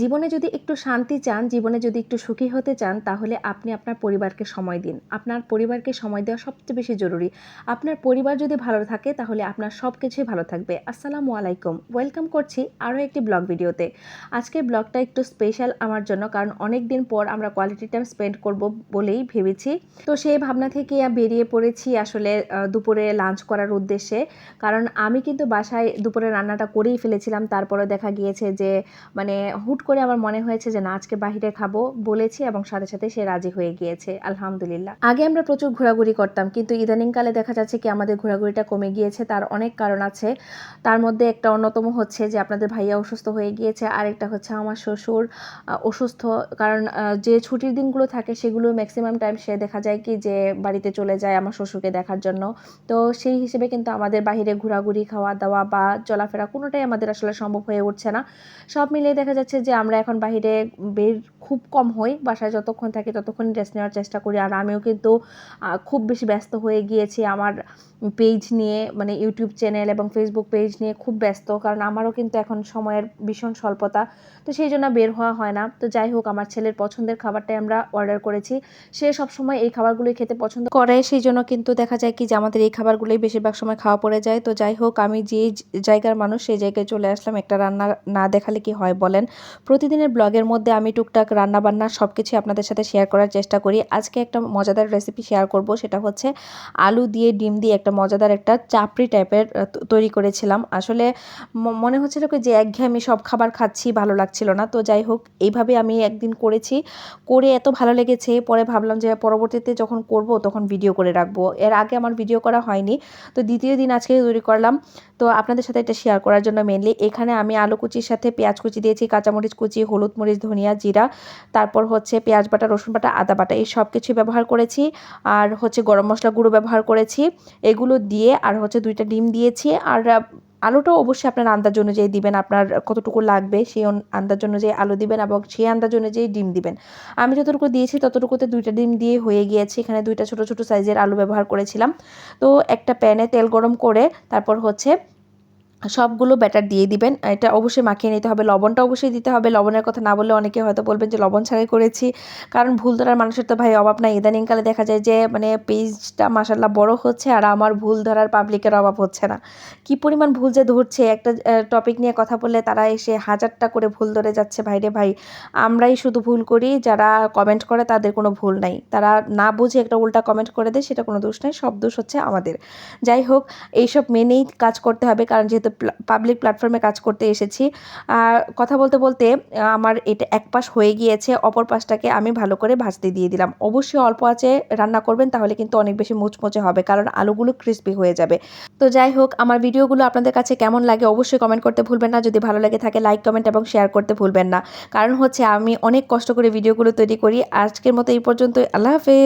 জীবনে যদি একটু শান্তি চান, জীবনে যদি একটু সুখী হতে চান, তাহলে আপনি আপনার পরিবারকে সময় দিন। আপনার পরিবারকে সময় দেওয়া সবচেয়ে বেশি জরুরি। আপনার পরিবার যদি ভালো থাকে, তাহলে আপনার সব কিছুই ভালো থাকবে। আসসালামু আলাইকুম। ওয়েলকাম করছি আরও একটি ব্লগ ভিডিওতে। আজকের ব্লগটা একটু স্পেশাল আমার জন্য, কারণ অনেক দিন পর আমরা কোয়ালিটি টাইম স্পেন্ড করব বলেই ভেবেছি। তো সেই ভাবনা থেকে বেরিয়ে পড়েছি আসলে দুপুরে লাঞ্চ করার উদ্দেশ্যে। কারণ আমি কিন্তু বাসায় দুপুরে রান্নাটা করেই ফেলেছিলাম। তারপরে দেখা গিয়েছে যে মানে হুট করে আমার মনে হয়েছে যে, না, আজকে বাহিরে খাব, বলেছি এবং সাথে সাথে সে রাজি হয়ে গিয়েছে, আলহামদুলিল্লাহ। আগে আমরা প্রচুর ঘোরাঘুরি করতাম, কিন্তু ইদানিংকালে দেখা যাচ্ছে কি, আমাদের ঘোরাঘুরিটা কমে গিয়েছে, তার অনেক কারণ আছে। তার মধ্যে একটা অন্যতম হচ্ছে যে, আপনাদের ভাইয়া অসুস্থ হয়ে গিয়েছে, আরেকটা হচ্ছে আমার শ্বশুর অসুস্থ। কারণ যে ছুটির দিনগুলো থাকে, সেগুলো ম্যাক্সিমাম টাইম সে দেখা যায় কি, যে বাড়িতে চলে যায় আমার শ্বশুরকে দেখার জন্য। তো সেই হিসেবে কিন্তু আমাদের বাইরে ঘোরাঘুরি খাওয়া দাওয়া বা চলাফেরা কোনোটাই আমাদের আসলে সম্ভব হয়ে উঠছে না। সব মিলিয়ে দেখা যাচ্ছে যে আমরা এখন বাইরে বের খুব কম হই, বাসায় যতক্ষণ থাকি ততক্ষণ রেস্ট নেওয়ার চেষ্টা করি। আর আমিও কিন্তু খুব বেশি ব্যস্ত হয়ে গিয়েছি আমার পেজ নিয়ে মানে ইউটিউব চ্যানেল এবং ফেসবুক পেজ নিয়ে খুব ব্যস্ত। কারণ আমারও কিন্তু এখন সময়ের ভীষণ স্বল্পতা, তো সেই জন্য বের হওয়া হয় না। তো যাই হোক, আমার ছেলের পছন্দের খাবারটাই আমরা অর্ডার করেছি। সে সবসময় এই খাবারগুলোই খেতে পছন্দ করে, সেই জন্য কিন্তু দেখা যায় কি যে আমাদের এই খাবারগুলোই বেশিরভাগ সময় খাওয়া পড়ে যায়। তো যাই হোক, আমি যে জায়গার মানুষ সেই জায়গায় চলে আসলাম। একটা রান্না না দেখালে কি হয় বলেন? প্রতিদিনের ব্লগের মধ্যে আমি টুকটাক রান্নাবান্না সব কিছু আপনাদের সাথে শেয়ার করার চেষ্টা করি। আজকে একটা মজাদার রেসিপি শেয়ার করব, সেটা হচ্ছে আলু দিয়ে ডিম দিয়ে একটা মজাদার একটা চাপড়ি টাইপের তৈরি করেছিলাম। আসলে মনে হচ্ছিল কি যে একঘেয়ে সব খাবার খাচ্ছি, ভালো লাগছিল না। তো যাই হোক, এইভাবে আমি একদিন করেছি। করে এত ভালো লেগেছে, পরে ভাবলাম যে পরবর্তীতে যখন করব তখন ভিডিও করে রাখব। এর আগে আমার ভিডিও করা হয়নি। তো দ্বিতীয় দিন আজকে তৈরি করলাম। তো আপনাদের সাথে এটা শেয়ার করার জন্য মেনলি এখানে আমি আলু কুচির সাথে পেঁয়াজ কুচি দিয়েছি, কাঁচামরিচ কুচি, হলুদ মরিচ, ধনিয়া জিরা, তারপর হচ্ছে পেঁয়াজ বাটা, রসুন বাটা, আদা বাটা, এই সব কিছু ব্যবহার করেছি। আর হচ্ছে গরম মশলা গুঁড়ো ব্যবহার করেছি। এগুলো দিয়ে আর হচ্ছে দুইটা ডিম দিয়েছি। আর আলুটাও অবশ্যই আপনার আন্দাজ অনুযায়ী দিবেন, আপনার কতটুকু লাগবে সেই আন্দাজ অনুযায়ী আলু দিবেন এবং সেই আন্দাজ অনুযায়ী ডিম দিবেন। আমি যতটুকু দিয়েছি ততটুকুতে দুইটা ডিম দিয়ে হয়ে গিয়েছে। এখানে দুইটা ছোট ছোট সাইজের আলু ব্যবহার করেছিলাম। তো একটা প্যানে তেল গরম করে, তারপর হচ্ছে সবগুলো ব্যাটার দিয়ে দিবেন। এটা অবশ্যই মাখিয়ে নিতে হবে। লবণটা অবশ্যই দিতে হবে। লবণের কথা না বললে অনেকে হয়তো বলবেন যে, লবণ ছাড়াই করেছি। কারণ ভুল ধরার মানুষের তো ভাই অভাব নাই। ইদানিংকালে দেখা যায় যে মানে পেজটা মাসাল্লাহ বড় হচ্ছে আর আমার ভুল ধরার পাবলিকের অভাব হচ্ছে না। কি পরিমাণ ভুল যে ধরছে, একটা টপিক নিয়ে কথা বললে তারা এসে হাজারটা করে ভুল ধরে যাচ্ছে। ভাইরে ভাই, আমরাই শুধু ভুল করি। যারা কমেন্ট করে তাদের কোনো ভুল নাই। তারা না বুঝে একটা উল্টা কমেন্ট করে দেয়, সেটা কোনো দোষ নাই। সব দোষ হচ্ছে আমাদের। যাই হোক, এইসব মেনেই কাজ করতে হবে। কারণ যেহেতু পাবলিক প্ল্যাটফর্মে কাজ করতে এসেছি। আর কথা বলতে বলতে আমার এটা এক পাশ হয়ে গিয়েছে, অপর পাশটাকে আমি ভালো করে ভাজতে দিয়ে দিলাম। অবশ্যই অল্প আঁচে রান্না করবেন, তাহলে কিন্তু অনেক বেশি মুচমুচে হবে, কারণ আলুগুলো ক্রিস্পি হয়ে যাবে। তো যাই হোক, আমার ভিডিওগুলো আপনাদের কাছে কেমন লাগে অবশ্যই কমেন্ট করতে ভুলবেন না। যদি ভালো লাগে থাকে লাইক কমেন্ট এবং শেয়ার করতে ভুলবেন না। কারণ হচ্ছে, আমি অনেক কষ্ট করে ভিডিওগুলো তৈরি করি। আজকের মতো এই পর্যন্ত আল্লাহ হাফেজ।